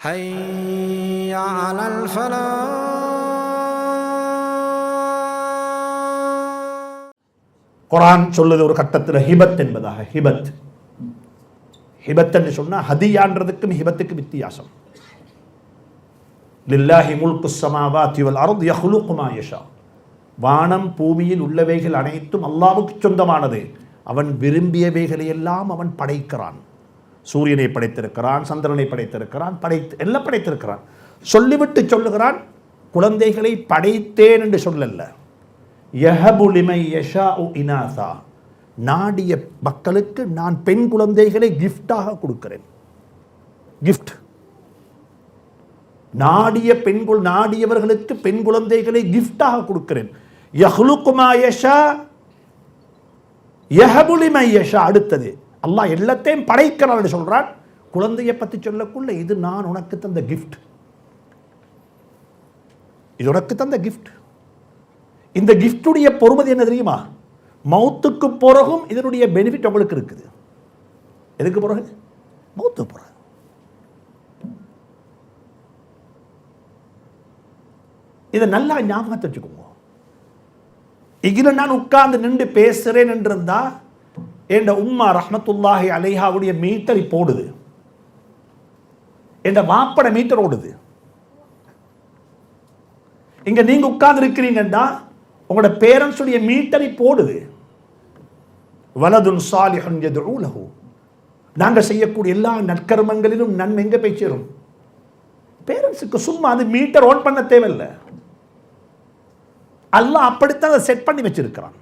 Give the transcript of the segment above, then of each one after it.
حي على الفلاح குரான் சொல்லுது ஒரு கட்டத்தில் ஹிபத் என்பதாக ஹிபத் ஹிபத் என்று சொன்னா ஹதியான்றதுக்கும் ஹிபத்துக்கும் வித்தியாசம் லில்லாஹி முல்கு சமாவாத்தி வல் அர்த் யஹ்லுகு மா யஷா வானம் பூமியில் உள்ளவைகள் அனைத்தும் அல்லாஹ்வுக்கு சொந்தமானது அவன் விரும்பியவைகளை எல்லாம் அவன் படைக்கிறான் சூரியனை படைத்திருக்கிறான் சந்திரனை படைத்திருக்கிறான் படைத்து எல்லாம் படைத்திருக்கிறான். சொல்லிவிட்டு சொல்லுகிறான் குழந்தைகளை படைத்தேன் என்று சொல்லல்ல யஹபுலிமை யஷா இனாசா. நாடிய மக்களுக்கு நான் பெண் குழந்தைகளை கிஃப்டாக கொடுக்கிறேன். கிஃப்ட் நாடிய பெண் நாடியவர்களுக்கு பெண் குழந்தைகளை கிஃப்டாக கொடுக்கிறேன். யஹ்லுக்குமா யஷா? யஹபுலிமை யஷா அடுத்தது. அல்லாஹ் எல்லாத்தையும் படைக்கிறான்னு சொல்கிறான் குழந்தையை பத்தி சொல்லக்குள்ள இது நான் உனக்கு தந்த கிஃப்ட் இது உனக்கு தந்த கிஃப்ட் இந்த கிஃப்டுடைய பொறுமதி என்ன தெரியுமா? மௌத்துக்கு பிறகும் இதனுடைய பெனிஃபிட் உங்களுக்கு இருக்குது. எதுக்கு பிறகு? மௌத்து பிறகு. இதை நல்லா ஞாபகத்தை வச்சுக்கோங்க. இதில் நான் உட்கார்ந்து நின்று பேசுறேன் என்றிருந்தால் என்ற உம்மா ரஹ்மத்துல்லாஹி அலைஹாவுடைய மீட்டர் இப்போ ஓடுது என் மாப்பட மீட்டர் ஓடுது. இங்க நீங்க உட்கார்ந்து இருக்கிறீங்கன்னா உங்களோட பேரண்ட்ஸுடைய மீட்டர் இப்போ ஓடுது வலதுன் சாலிஹன் யதுஊ லஹு நாங்க செய்யக்கூடிய எல்லா நற்கர்மங்களிலும் நன்மை எங்க போய் சேரும்? பேரண்ட்ஸுக்கு சும்மா அது மீட்டர் ஓன் பண்ண தேவையில்லை. அல்லாஹ் அப்படித்தான் அதை செட் பண்ணி வச்சிருக்கிறான்.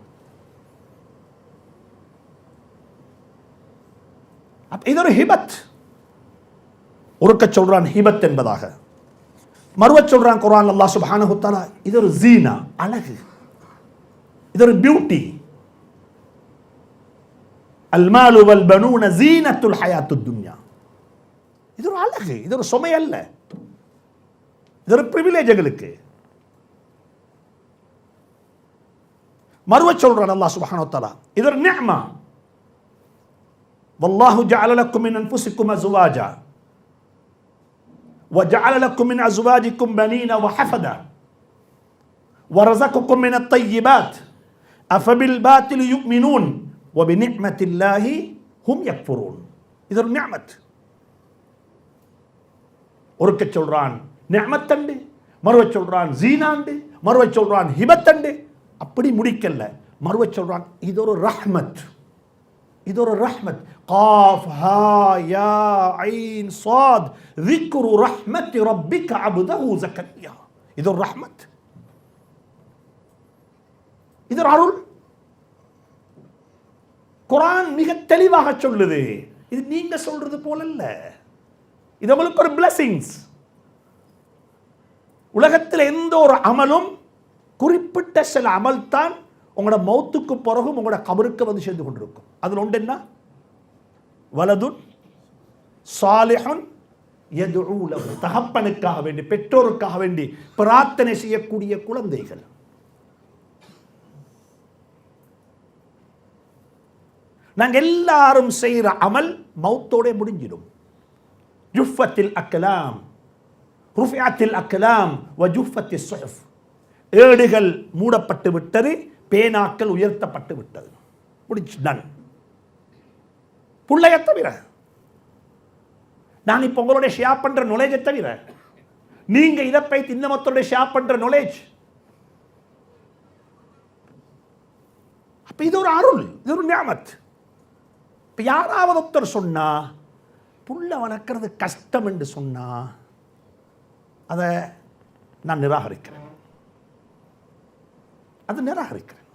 இது ஒரு ஹிபத். உருக்க சொல்றான் ஹிபத் என்பதாக. மறுவ சொல்றான் குரான் அல்லாஹ் சுப்ஹானஹு தஆலா இது ஒரு ஜீனா அழகு. இது ஒரு பியூட்டி அல்மாலு வல் பனூன ஜீனத்துல் ஹயாத்துத் துன்யா. இது ஒரு அழகு இது ஒரு சுமை அல்ல. இது ஒரு பிரிவிலேஜ் எங்களுக்கு. மறுவ சொல்றான் அல்லாஹ் சுப்ஹானஹு வ இது ஒரு நியமா வல்லாஹு ஜஅல லக்கும் மின் அன்ஃபுசிக்கும் அஸ்வாஜா وجعل لكم من أزواجكم بنين وحفدا ورزقكم من الطيبات أفبالباطل يؤمنون وبنعمة الله هم يكفرون இது ஒரு நிஅமத் ஒருக்க சொல்றான் நிஅமத்தண்டு மறுவ சொல்றான் ஜீனாண்டு மறுவ சொல்றான் ஹிபத்தண்டு அப்படி முடிக்கல மறுவ சொல்றான் இது ஒரு ரஹ்மத் இது ஒரு ரஹ்மத் قاف ها يا عين صاد ذكر رحمة ربك عبده زكريا இது ஒரு ரஹ்மத் இது ஒரு அருள் குரான் மிக தெளிவாக சொல்லுது இது நீங்க சொல்றது போல அல்ல இது உங்களுக்கு ஒரு பிளஸிங்ஸ் உலகத்தில் எந்த ஒரு அமலும் குறிப்பிட்ட சில அமல் தான் உங்களோட மௌத்துக்கு பிறகும் உங்களோட கபருக்கு வந்து சேர்ந்து கொண்டிருக்கும். அதில் ஒன்று என்ன? வலதுன் சாலிஹன் எது தகப்பனுக்காக வேண்டி பெற்றோருக்காக வேண்டி பிரார்த்தனை செய்யக்கூடிய குழந்தைகள். நாங்க எல்லாரும் செய்கிற அமல் மௌத்தோட முடிஞ்சிடும். ஜுஃபத்தில் அக்கலாம் ருஃபியாத்தில் அக்கலாம் ஏடுகள் மூடப்பட்டு விட்டது பேனாக்கள் உயர்த்தப்பட்டு விட்டது. முடிச்சு டன் பிள்ளைய தவிர நான் இப்போ உங்களுடைய ஷேர் பண்ற நுழைஜை தவிர நீங்க இதை போய் இன்னமத்தோட ஷேர் பண்ற நுழைஜ் அப்ப இது ஒரு அருள் இது ஒரு ஞாபத் இப்ப யாராவது ஒருத்தர் சொன்னா புள்ள வளர்க்கறது கஷ்டம் என்று சொன்னா அதை நான் நிராகரிக்கிறேன். அது நிராகரிக்கிறேன்.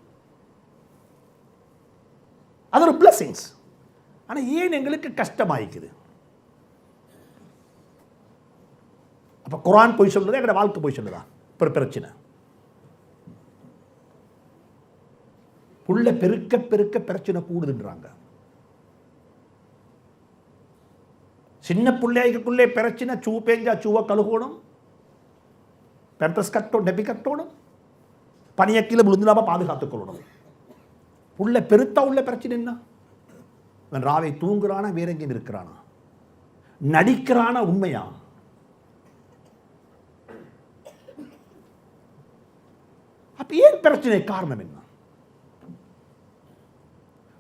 அது ஒரு பிளஸிங்ஸ் ஆனால் ஏன் எங்களுக்கு கஷ்டமாயிக்குது? அப்போ குரான் போய் சொல்லுதா? எங்களோட வாழ்க்கை போய் சொல்லுதா? இப்போ பிரச்சனை. புள்ள பெருக்க பெருக்க பிரச்சனை கூடுதுன்றாங்க. சின்ன பிள்ளைக்குள்ளே பிரச்சனை சூ பேஞ்சா சூவை கழுகணும். பெம்பஸ் கட்டணும் டெபி கட்டணும். பனியை கீழே விழுந்துடாமல் பாதுகாத்துக் கொள்ளணும் உள்ள பெருத்தா உள்ள பிரச்சனை என்ன? இவன் ராவை தூங்குறானா வேற இருக்கிறானா நடிக்கிறானா உண்மையா? அப்ப ஏன் பிரச்சனை காரணம் என்ன?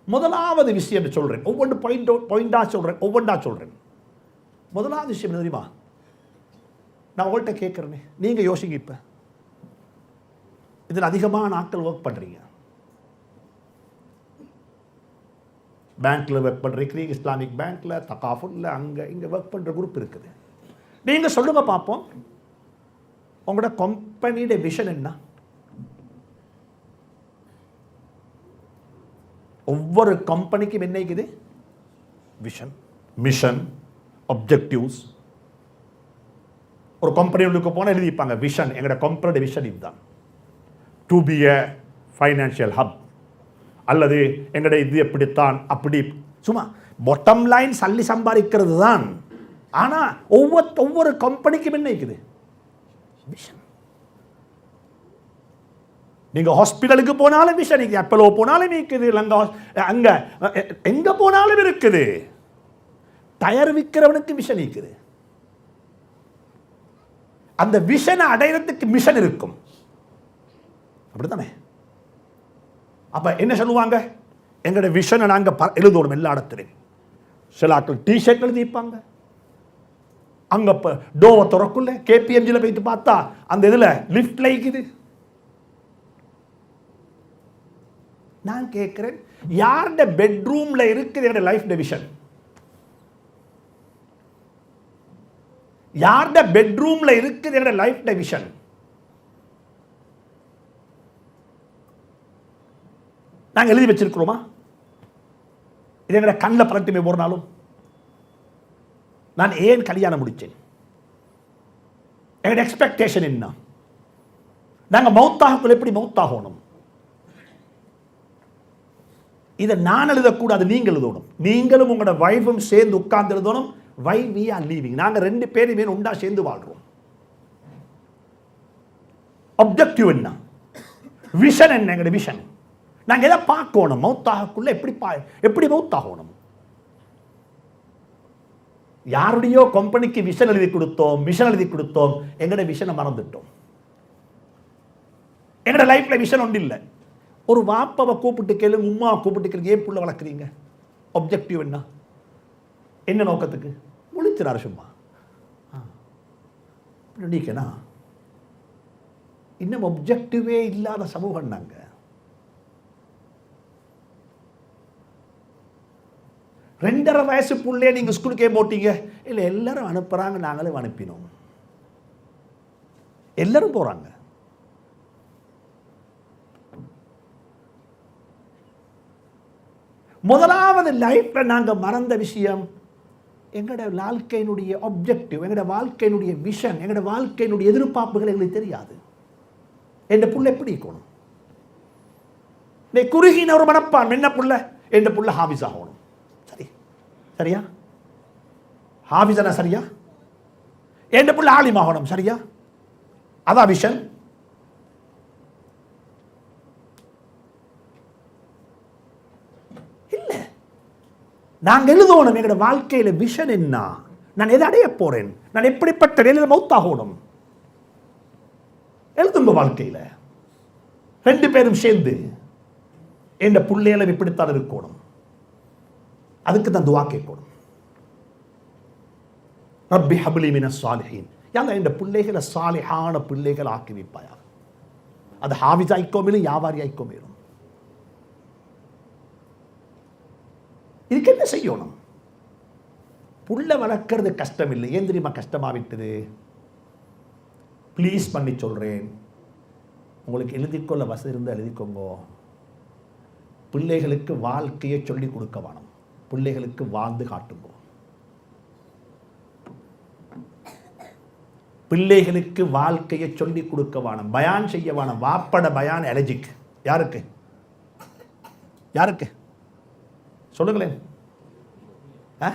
முதலாவது விஷயம் சொல்றேன். ஒவ்வொன்று பாயிண்ட் பாயிண்டா சொல்றேன் ஒவ்வொன்றா சொல்றேன். முதலாவது விஷயம் என்ன தெரியுமா? நான் உங்கள்கிட்ட கேட்குறேனே. நீங்கள் யோசிங்க இப்போ. இதில் அதிகமாக ஆட்கள் ஒர்க் பண்ணுறீங்க பேங்க்கில் ஒர்க் பண்ணுறீங்க இஸ்லாமிக் பேங்க்கில் தக்காஃபுல்ல அங்கே இங்கே ஒர்க் பண்ணுற குரூப் இருக்குது. நீங்கள் சொல்லுங்க பார்ப்போம் உங்களோட கம்பெனியோட விஷன் என்ன? ஒவ்வொரு கம்பெனிக்கும் என்ன இருக்குது? விஷன் மிஷன் அப்ஜெக்டிவ்ஸ் ஒரு கம்பெனி உள்ளுக்கு போனால் எழுதிப்பாங்க விஷன் எங்களோட கம்பெனியோட விஷன் இதுதான். To be a financial hub அல்லது எங்களுடைய இது எப்படித்தான் அப்படி. சும்மா பொட்டம் லைன் சல்லி சம்பாதிக்கிறது தான். ஆனால் ஒவ்வொரு ஒவ்வொரு கம்பெனிக்கும் என்ன இருக்குது? விஷன் நீங்கள் ஹாஸ்பிட்டலுக்கு போனாலும் விஷன் இருக்குது. அப்பலோ போனாலும் இருக்குது. இல்லை அங்கே எங்கே போனாலும் இருக்குது. டயர் விற்கிறவனுக்கு விஷன் இருக்குது. அந்த விஷனை அடையிறதுக்கு மிஷன் இருக்கும். அப்படித்தானே? அப்ப என்ன சொல்லுவாங்க? எங்களோட விஷனை நாங்கள் ப- எழுதுவோம் எல்லா இடத்துலையும் சில ஆட்கள் டிஷர்ட் எழுதிப்பாங்க அங்க இப்போ டோவை திறக்குள்ள கேபிஎம்ஜியில் போயிட்டு பார்த்தா அந்த இதுல லிஃப்ட் லைக்குது. நான் கேட்குறேன் யார்ட பெட்ரூம்ல இருக்குது என்னோட லைஃப் டெவிஷன் யார்ட பெட்ரூம்ல இருக்குது என்னோட லைஃப் டெவிஷன் நாங்கள் எழுதி வச்சிருக்கிறோமா? இது எங்களோட கண்ணில் பரட்டுமே ஒரு நாளும். நான் ஏன் கல்யாணம் முடித்தேன்? எங்களோட எக்ஸ்பெக்டேஷன் என்ன? நாங்க மௌத்தாகக்குள்ள எப்படி மௌத்தாகணும்? இதை நான் எழுதக்கூடாது நீங்கள் எழுதணும். நீங்களும் உங்களோட வைஃபும் சேர்ந்து உட்கார்ந்து எழுதணும். வை வி ஆர் லீவிங் நாங்க ரெண்டு பேருமே உண்டா சேர்ந்து வாழ்கிறோம் அப்ஜெக்டிவ் என்ன? விஷன் என்ன? எங்களோட விஷன் நாங்கள் எதை பார்க்கணும்? மௌத்தாகக்குள்ள எப்படி பா எப்படி மௌத்தாகணும்? யாருடையோ கம்பெனிக்கு விஷன் எழுதி கொடுத்தோம் மிஷன் எழுதி கொடுத்தோம் எங்களோட விஷனை மறந்துட்டோம். எங்களோட லைஃப்பில் விஷன் ஒன்று இல்லை. ஒரு வாப்பாவை கூப்பிட்டு கேளுங்க உமாவை கூப்பிட்டு கேளுங்க ஏன் புள்ள வளர்க்குறீங்க? ஒப்ஜெக்டிவ் என்ன? என்ன நோக்கத்துக்கு? முழிச்சிடாரு சும்மா. நீக்கனா இன்னும் ஒப்ஜெக்டிவே இல்லாத சமூகம் நாங்கள் ரெண்டரை வயசு பிள்ளையே நீங்கள் ஸ்கூலுக்கே போட்டீங்க. இல்லை எல்லாரும் அனுப்புகிறாங்க நாங்களும் அனுப்பினோம். எல்லாரும் போகிறாங்க முதலாவது லைஃப்பில் நாங்கள் மறந்த விஷயம் எங்களோட வாழ்க்கையினுடைய அப்ஜெக்டிவ் எங்களோட வாழ்க்கையினுடைய விஷன் எங்களோட வாழ்க்கையினுடைய எதிர்பார்ப்புகள் எங்களுக்கு தெரியாது. என் புள்ள எப்படி இருக்கணும்? நீ குறுகின ஒரு மனப்பான் என்ன புள்ள? என் புள்ள ஹாபிஸ் ஆகணும். சரியா? ஹாபிஸனா சரியா? என் பிள்ளை ஆலிமாகணும் சரியா? அதான் விஷன் இல்லை. நாங்க எழுதணும் எங்களோட வாழ்க்கையில விஷன் என்ன? நான் எதை அடைய போறேன்? நான் எப்படிப்பட்ட நிலையில் மௌத்தாகணும் எழுதுங்க வாழ்க்கையில. ரெண்டு பேரும் சேர்ந்து என் பிள்ளைகளை இப்படித்தான் இருக்கணும்? அதுக்கு தான் துவா கேட்கணும் ரப்பி ஹபிலி மின சாலிஹீன் யாங்க இந்த பிள்ளைகளை சாலிஹான பிள்ளைகள் ஆக்கி வைப்பாயா? அது ஹாவிஸ் ஆயிக்கோமேலும் வியாபாரி ஆயிக்கோமேலும் இதுக்கு என்ன செய்யணும்? புள்ள வளர்க்கறது கஷ்டம் இல்லை. ஏன் தெரியுமா கஷ்டமா விட்டது ப்ளீஸ் பண்ணி சொல்கிறேன் உங்களுக்கு எழுதிக்கொள்ள வசதி இருந்தால் எழுதிக்கோங்க. பிள்ளைகளுக்கு வாழ்க்கையை சொல்லி கொடுக்க வேணும். பிள்ளைகளுக்கு வாழ்ந்து காட்டுங்க பிள்ளைகளுக்கு வாழ்க்கையை சொல்லிக் கொடுக்க வேணும் பயான் செய்ய வேணும் வாப்பட பயான் எலஜிக் யாருக்கு? யாருக்கு? சொல்லுங்களேன். ஆ?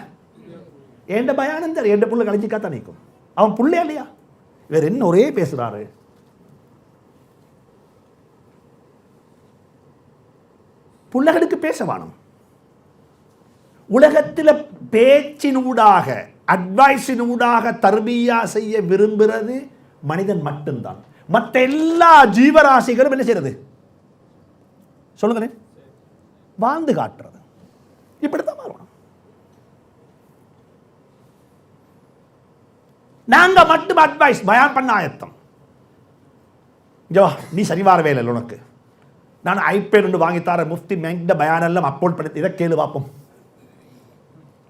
எந்த பயானம் தெரியும் எந்த புள்ள கழிச்சிக்காத்தான் நிற்கும் அவன் புள்ளையா இல்லையா? வேற என்ன ஒரே பேசுறாரு? புள்ளகளுக்கு பேச வேணும் உலகத்தில் பேச்சினூடாக அட்வைஸினூடாக தர்பியா செய்ய விரும்புகிறது மனிதன் மட்டும்தான். மற்ற எல்லா ஜீவராசிகளும் என்ன செய்யறது சொல்லுங்களேன் வாழ்ந்து காட்டுறது. இப்படித்தான் மாறணும். நாங்க மட்டும் அட்வைஸ் பயான் பண்ண ஆயத்தம். இங்க நீ சரி வரவே இல்லை உனக்கு. நான் ஐபேட் ஒன்று வாங்கித்தார முஃப்தி மேங்கிட்ட பயானெல்லாம் அப்லோட் பண்ணி இதை கேளு பார்ப்போம்.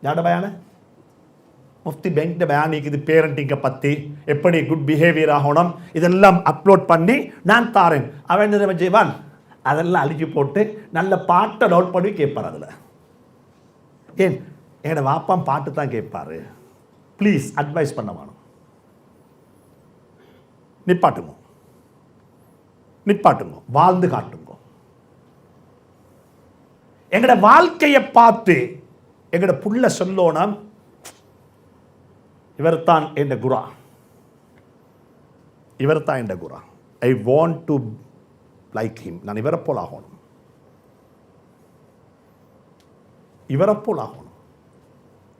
யாரோட பயான முஃப்தி பேங்க் பயான் இது பேரண்டிங்கை பற்றி எப்படி குட் பிஹேவியர் ஆகணும் இதெல்லாம் அப்லோட் பண்ணி நான் தாரேன் அவன் என்ன செய்வான் அதெல்லாம் அழிச்சு போட்டு நல்ல பாட்டை டவுட் பண்ணி கேட்பார் அதில் ஏன் என்னோட வாப்பான் பாட்டு தான் கேட்பாரு ப்ளீஸ் அட்வைஸ் பண்ண வேணும் நிப்பாட்டுங்க நிப்பாட்டுங்க வாழ்ந்து காட்டுங்க எங்களோட வாழ்க்கையை பார்த்து எங்கட புள்ள சொல்லோனம் இவர்தான் என் குரா. இவர்தான் என் குரா. I want to like him நான் இவரை போல் ஆகணும். இவரை போல் ஆகணும்.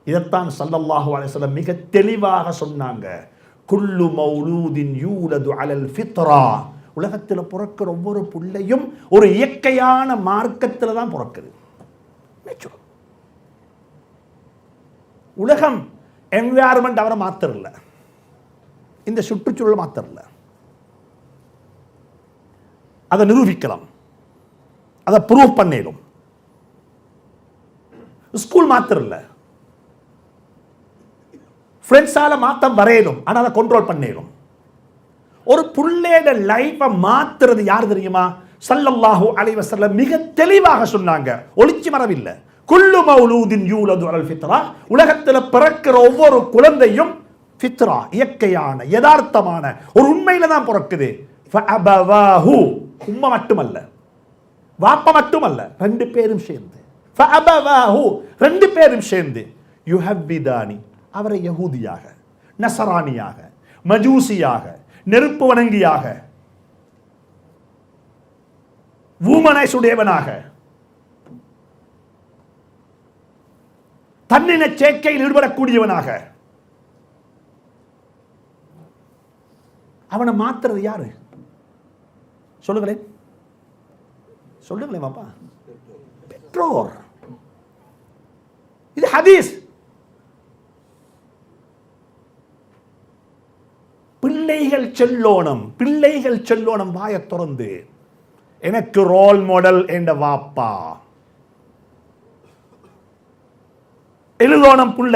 இதைத்தான் சல்லல்லாஹு அலைஹி மிக தெளிவாக சொன்னாங்க. குல்லு மௌலூதின் யூலது அலல் ஃபித்ரா. உலகத்தில் பிறக்கிற ஒவ்வொரு புள்ளையும் ஒரு இயற்கையான மார்க்கத்தில் தான் பிறக்குது. நேச்சுரல் உலகம் என்வாயர்மெண்ட் அவரை மாத்தரில்ல இந்த சுற்றுச்சூழல் மாத்திரல அதை நிரூபிக்கலாம். அதை ப்ரூவ் பண்ணிடும் ஸ்கூல் மாத்திரல்ல ஃப்ரெண்ட்ஸால மாத்தம் வரையணும் ஆனால் அதை கண்ட்ரோல் பண்ணிடும் ஒரு புள்ளேட லைஃப்பை மாத்துறது யார் தெரியுமா? சல்லல்லாஹு அலைவசல்ல மிக தெளிவாக சொன்னாங்க. ஒளிச்சு மரவில்லை குல்லு மௌலூதின் யூலது அல் ஃபித்ரா. உலகத்தில் பிறக்கிற ஒவ்வொரு குழந்தையும் ஃபித்ரா இயற்கையான யதார்த்தமான ஒரு உண்மையில தான் பிறக்குது. ஃபஅபவாஹு. உம்மை மட்டுமல்ல. வாப்ப மட்டுமல்ல. ரெண்டு பேரும் சேர்ந்து. ரெண்டு பேரும் சேர்ந்து. யுஹவ்விதானி. அவரை யகூதியாக நசராணியாக மஜூசியாக நெருப்பு வணங்கியாக ஊமனைசுடையவனாக தன்னின சேர்க்கையில் ஈடுபடக்கூடியவனாக. அவனை மாத்துறது யாரு? சொல்லுங்களேன். சொல்லுங்களேன் பாப்பா. பெற்றோர். இது ஹதீஸ். பிள்ளைகள் செல்லோனம் பிள்ளைகள் செல்லோனம் வாய திறந்து. எனக்கு ரோல் மாடல் என்ற வாப்பா. எழுதோணம் புள்ள.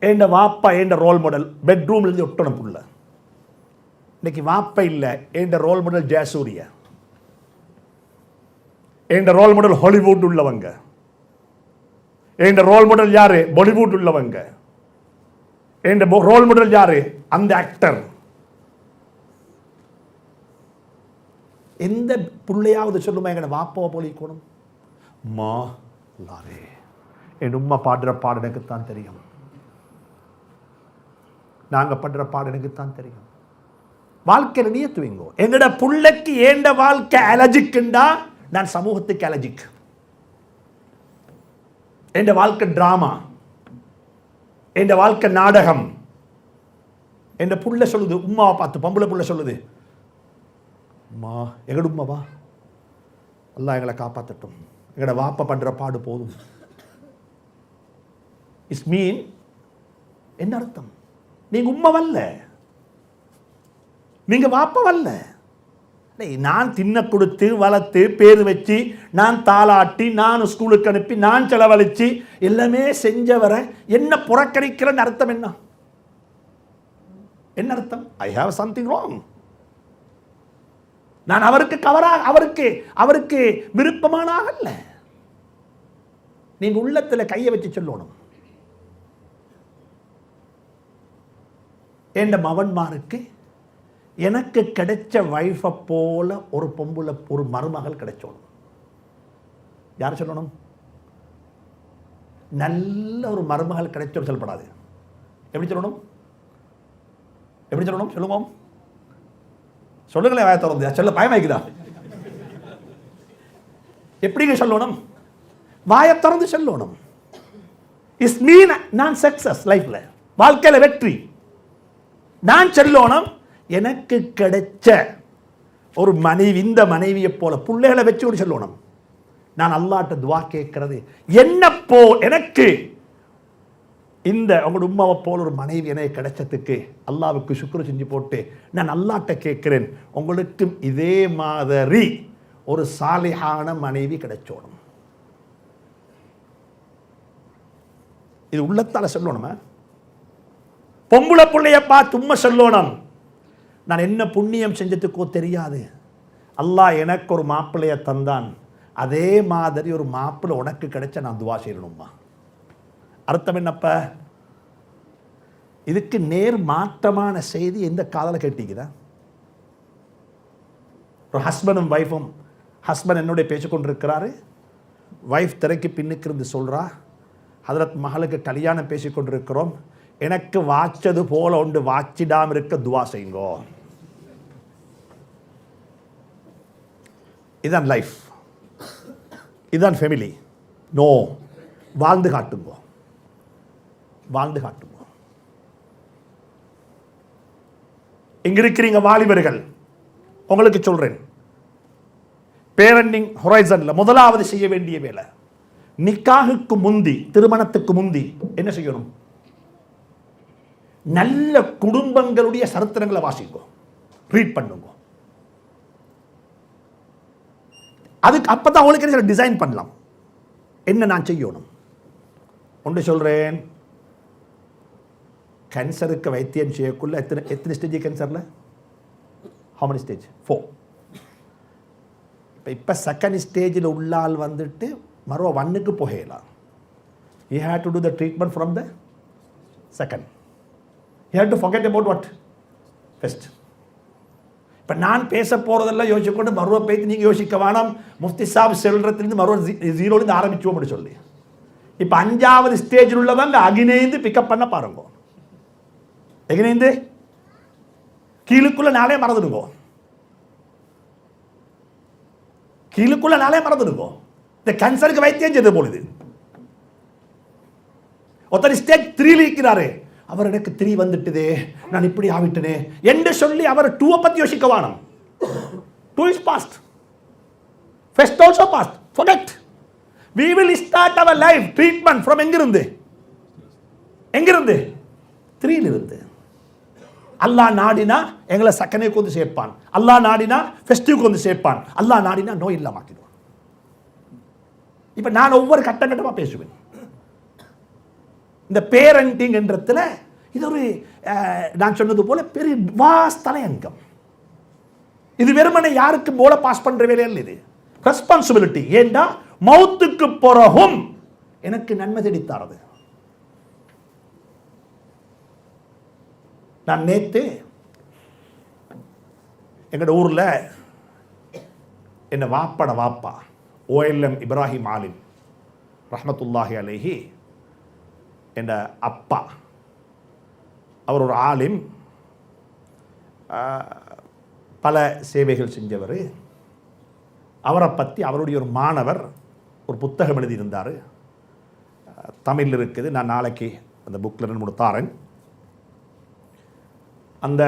ஏண்ட வாப்பா ஏண்ட ரோல் மாடல் பெட்ரூம்ல இருந்து ஒட்டணும் புள்ள. இன்னைக்கு வாப்பா இல்லை என்ற ரோல் மாடல் ஜெயசூரிய. என்ற ரோல் மாடல் ஹாலிவுட் உள்ளவங்க. என்ற ரோல் மாடல் யாரு? பாலிவுட் உள்ளவங்க. என்ற ரோல் மாடல் யாரு? அந்த ஆக்டர் எந்த பிள்ளையாவது சொல்லுமா எங்க வாப்பாவை போலிக்கணும் மா லாரே என் உம்மா பாடுற பாடு எனக்குத்தான் தெரியும். நாங்க படுற பாடு எனக்குத்தான் தெரியும். வாழ்க்கையில் நியத்துவீங்கோ எங்கட புள்ளைக்கு ஏண்ட வாழ்க்கை அலஜிக்குண்டா நான் சமூகத்துக்கு அலஜிக் என் வாழ்க்கை டிராமா என் வாழ்க்கை நாடகம். என் புள்ள சொல்லுது உம்மாவை பார்த்து பொம்பளை புள்ள சொல்லுது உம்மா எங்கட உம்மாவா எல்லாம் எங்களை காப்பாற்றட்டும் எங்கட வாப்பை பண்ற பாடு போதும். இஸ் மீன் என்ன அர்த்தம்? நீங்க உம்மவல்ல நீங்க வாப்பா நான் தின்ன கொடுத்து வளர்த்து பேர் வச்சு நான் தாளாட்டி நான் ஸ்கூலுக்கு அனுப்பி நான் செலவழிச்சு எல்லாமே செஞ்சவரை என்ன புறக்கணிக்கிறன்னு அர்த்தம் என்ன? என்ன அர்த்தம்? ஐ ஹாவ் சம்திங் ராங் நான் அவருக்கு கவராக அவருக்கு அவருக்கு விருப்பமான அல்ல நீங்க உள்ளத்தில் கையை வச்சு சொல்லணும். என் மவன்மாருக்கு எனக்கு கிடைச்ச வைஃபை போல ஒரு பொம்புல ஒரு மருமகள் கிடைச்சோணும். யார் சொல்லணும்? நல்ல ஒரு மருமகள் கிடைச்சோடு சொல்லப்படாது. எப்படி சொல்லணும்? எப்படி சொல்லணும்? சொல்லுவோம் சொல்லுங்களேன் வாய திறந்து. சொல்ல பயமாய்க்குதா எப்படிங்க சொல்லணும்? வாயை திறந்து சொல்லணும். இஸ் மீன் நான் சக்சஸ் லைஃப்ல வாழ்க்கையில வெற்றி. நான் செல்லோனம் எனக்கு கிடைச்ச ஒரு மனைவி இந்த மனைவியை போல பிள்ளைகளை வச்சு ஒரு செல்லோனம். நான் அல்லாட்ட துவா கேட்கறது. என்ன போ எனக்கு? இந்த உங்களோட உம்மாவை போல ஒரு மனைவி எனக்கு கிடைச்சதுக்கு அல்லாவுக்கு சுக்குரு செஞ்சு போட்டு நான் அல்லாட்ட கேட்குறேன். உங்களுக்கும் இதே மாதிரி ஒரு சாலிகான மனைவி கிடைச்சோணும். இது உள்ளத்தால சொல்லணுமா பொம்பளை பிள்ளையப்பா தும்ம செல்லோணம். நான் என்ன புண்ணியம் செஞ்சதுக்கோ தெரியாது. அல்லாஹ் எனக்கு ஒரு மாப்பிள்ளைய தந்தான். அதே மாதிரி ஒரு மாப்பிள்ளை உனக்கு கிடைச்ச நான் துவா செய்யணும்மா. அர்த்தம் என்னப்ப? இதுக்கு நேர் மாற்றமான செய்தி எந்த காதலை கேட்டீங்கதான் ஒரு ஹஸ்பண்டும் ஒய்ஃபும் ஹஸ்பண்ட் என்னுடைய பேசிக்கொண்டிருக்கிறாரு ஒய்ஃப் திரைக்கு பின்னுக்கு இருந்து சொல்கிறா ஹதரத் மகளுக்கு கல்யாணம் பேசிக்கொண்டிருக்கிறோம் எனக்கு வாச்சது போல உண்டு வாச்சிடாம இருக்க துவா செய்யுங்கோ. இதான் லைஃப் இதுதான் ஃபெமிலி நோ வாழ்ந்து காட்டுங்கோ. வாழ்ந்து காட்டுங்கோ. இங்க இருக்கிறீங்க வாலிபர்கள். உங்களுக்கு சொல்றேன். பேரண்டிங் ஹொரைசன்ல முதலாவது செய்ய வேண்டிய வேலை. நிக்காகுக்கு முந்தி திருமணத்துக்கு முந்தி என்ன செய்யணும்? நல்ல குடும்பங்களுடைய சரித்திரங்களை வாசிக்கும் ரீட் பண்ணுங்க. அதுக்கு அப்பதான் அவங்களுக்கு என்ன டிசைன் பண்ணலாம். என்ன நான் செய்யணும்? ஒன்று சொல்றேன். கேன்சருக்கு வைத்தியம் செய்யக்குள்ள எத்தனை எத்தனை ஸ்டேஜ் கேன்சரில் ஹவு ஸ்டேஜ் ஃபோர் இப்போ இப்போ செகண்ட் ஸ்டேஜில் உள்ளால் வந்துட்டு மறுவ ஒன்னுக்கு போகலாம். You have to do the treatment from the second you have to forget about what first இப்போ நான் பேச போகிறதெல்லாம் யோசிச்சுக்கொண்டு மருவை பேத்து நீங்கள் யோசிக்க வேணாம். முஃப்தி சாப் செல்றதுலேருந்து மருவ ஜீரோலேருந்து ஆரம்பிச்சுவோம்னு சொல்லி. இப்போ அஞ்சாவது ஸ்டேஜில் உள்ளவங்க அகினேந்து பிக்கப் பண்ண பாருங்க. அகினைந்து கீழுக்குள்ள நாளே மறந்துடுவோம் கீழுக்குள்ளே நாளே மறந்துடுவோம் இந்த கேன்சருக்கு வைத்தியம் செய்த போலுது ஒருத்தர் ஸ்டேஜ் த்ரீல இருக்கிறாரு. அவர் எனக்கு த்ரீ வந்துட்டுதே நான் இப்படி ஆவிட்டனே என்று சொல்லி அவர் டூவை பற்றி யோசிக்க வேணாம் two is past first also past forget. We will start our life treatment from எங்கிருந்து? எங்கிருந்து? த்ரீலிருந்து அல்லா அல்லாஹ் நாடினா எங்களை சக்கனைக்கு வந்து சேர்ப்பான். அல்லாஹ் நாடினா ஃபெஸ்டிவ்க்கு வந்து சேர்ப்பான். அல்லாஹ் நாடினா நோய் இல்லாமாக்கிடுவான் இப்போ நான் ஒவ்வொரு கட்டம் கட்டமா பேசுவேன். இந்த பேரண்டிங்ன்றதுல இது ஒரு அஹ், நான் சொன்னது போல பெரிய வாஸ் தலையங்கம். இது வெறுமனை யாருக்கு போல பாஸ் பண்ற வேலை இல்லை இது. ரெஸ்பான்சிபிலிட்டி ஏண்டா? மௌத்துக்கு பிறகும். எனக்கு நன்மை தெடித்தாரது. நான் நேத்து எங்களோட ஊரில் என்ன வாப்பட வாப்பா ஓஎல்எம் இப்ராஹிம் ஆலிம் ரஹமத்துல்லாஹி அலைஹி என்ற அப்பா. அவர் ஒரு ஆலிம். பல சேவைகள் செஞ்சவர். அவரை பற்றி அவருடைய ஒரு மாணவர் ஒரு புத்தகம் எழுதியிருந்தார். தமிழில் இருக்குது. நான் நாளைக்கு அந்த புக்கில் ரெண்டு மூணு தாரேன். அந்த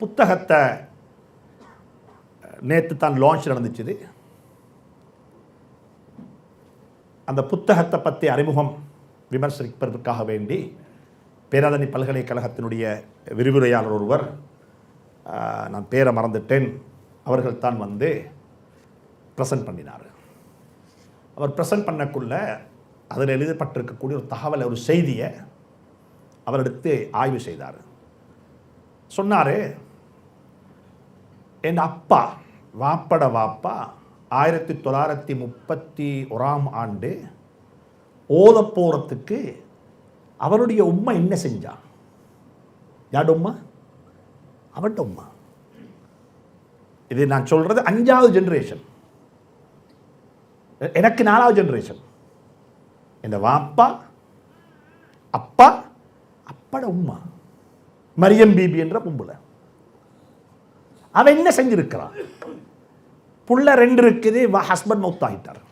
புத்தகத்தை நேற்று தான் லான்ச் நடந்துச்சுது அந்த புத்தகத்தை பற்றி அறிமுகம் விமர்சிப்பதற்காக வேண்டி பேராதனி பல்கலைக்கழகத்தினுடைய விரிவுரையாளர் ஒருவர் நான் பேரை மறந்துட்டேன் அவர்கள் தான் வந்து ப்ரெசன்ட் பண்ணினார். அவர் ப்ரெசன்ட் பண்ணக்குள்ள அதில் எழுதப்பட்டிருக்கக்கூடிய ஒரு தகவலை ஒரு செய்தியை அவர் எடுத்து ஆய்வு செய்தார். சொன்னார் என் அப்பா வாப்பட வாப்பா ஆயிரத்தி தொள்ளாயிரத்தி முப்பத்தி ஓராம் ஆண்டு ஓத போகிறதுக்கு அவருடைய உம்மா என்ன செஞ்சான்? யாட உம்மா? அவட்ட உம்மா. இது நான் சொல்றது அஞ்சாவது ஜெனரேஷன் எனக்கு நாலாவது ஜென்ரேஷன் இந்த வாப்பா அப்பா அப்பட உம்மா. மரியம் பிபி என்ற பொம்புல. அவன் என்ன செஞ்சிருக்கிறான்? புள்ள ரெண்டு இருக்குது ஹஸ்பண்ட் மவுத் ஆகிட்டார்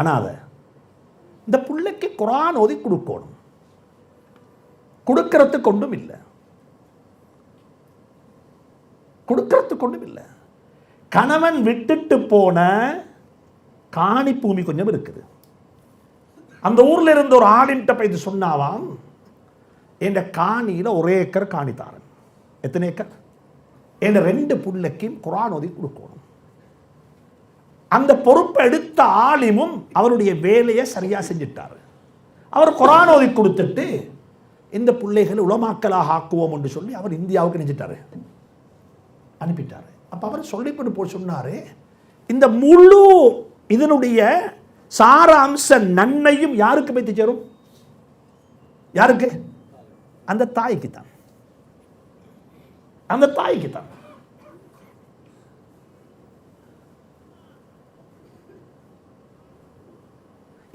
அதை இந்த புள்ளைக்கு குரான் ஓதி கொடுக்கணும். கொடுக்கறதுக்கு ஒன்றும் இல்லை. கொடுக்கறதுக்கு ஒன்றும் இல்லை. கணவன் விட்டுட்டு போன காணி பூமி கொஞ்சம் இருக்குது. அந்த ஊர்ல இருந்த ஒரு ஆளின்ட்ட போய் இது சொன்னாவாம் என் காணியில் ஒரே ஏக்கர் காணி தாரன் எத்தனை ஏக்கர்? என் ரெண்டு புள்ளைக்கும் குரான் ஓதி கொடுக்கணும். அந்த பொறுப்பை எடுத்த ஆலிமும் அவருடைய வேலையை சரியா செஞ்சிட்டார். அவர் குரான் ஓதி கொடுத்துட்டு இந்த பிள்ளைகளை உளமாக்கலாக ஆக்குவோம் என்று சொல்லி அவர் இந்தியாவுக்கு நெஞ்சிட்டாரு அனுப்பிட்டாரு. அப்போ அவர் சொல்லிப்பட்டு போய் சொன்னாரு இந்த முழு இதனுடைய சார அம்ச நன்மையும் யாருக்கு போய் சேரும்? யாருக்கு? அந்த தாய்க்கு தான் அந்த தாய்க்கு தான்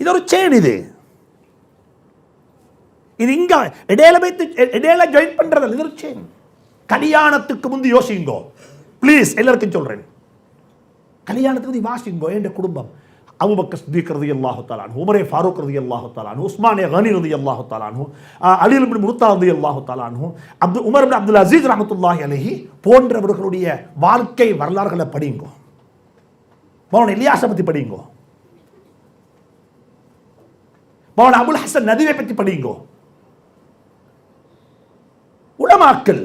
இது ஒரு செயின் இது இது இங்க இடையில வைத்து இடையில ஜாயின் பண்றது இது ஒரு செயின் கல்யாணத்துக்கு முந்தி யோசிங்கோ ப்ளீஸ் எல்லாருக்கும் சொல்றேன் கல்யாணத்துக்கு முந்தி வாசிங்கோ என் குடும்பம் அபுபக்க சித்திக் ரதி அல்லாஹு தாலான் உமரே ஃபாரூக் ரதி அல்லாஹு தாலான் உஸ்மானே கனி ரதி அல்லாஹு தாலான் அலில் பின் முர்த்தா ரதி அல்லாஹு தாலான் அப்து உமர் பின் அப்துல் அசீஸ் ரஹமத்துல்லாஹி அலஹி போன்றவர்களுடைய வாழ்க்கை வரலாறுகளை படிங்கோ மௌன இலியாசை பற்றி படிங்கோ மௌன அபுல் ஹசன் நதிவை பற்றி படிங்கோ உலமாக்கல்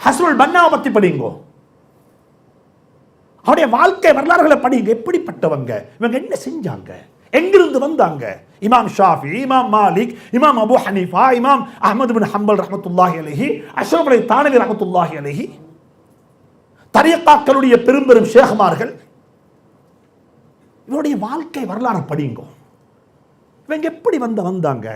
ஹசனுல் பன்னாவை பற்றி படிங்கோ அவருடைய வாழ்க்கை வரலாறுகளை படிங்க எப்படிப்பட்டவங்க? இவங்க என்ன செஞ்சாங்க? எங்கிருந்து வந்தாங்க? இமாம் ஷாஃபி இமாம் மாலிக் இமாம் அபு ஹனீஃபா இமாம் அஹமது பின் ஹம்பல் ரஹமத்துல்லாஹி அலஹி அஷோப் அலி தானவி ரஹமத்துல்லாஹி அலஹி தரியத்தாக்களுடைய பெரும் பெரும் ஷேகுமார்கள் இவருடைய வாழ்க்கை வரலாறு படிங்கோ இவங்க எப்படி வந்த வந்தாங்க?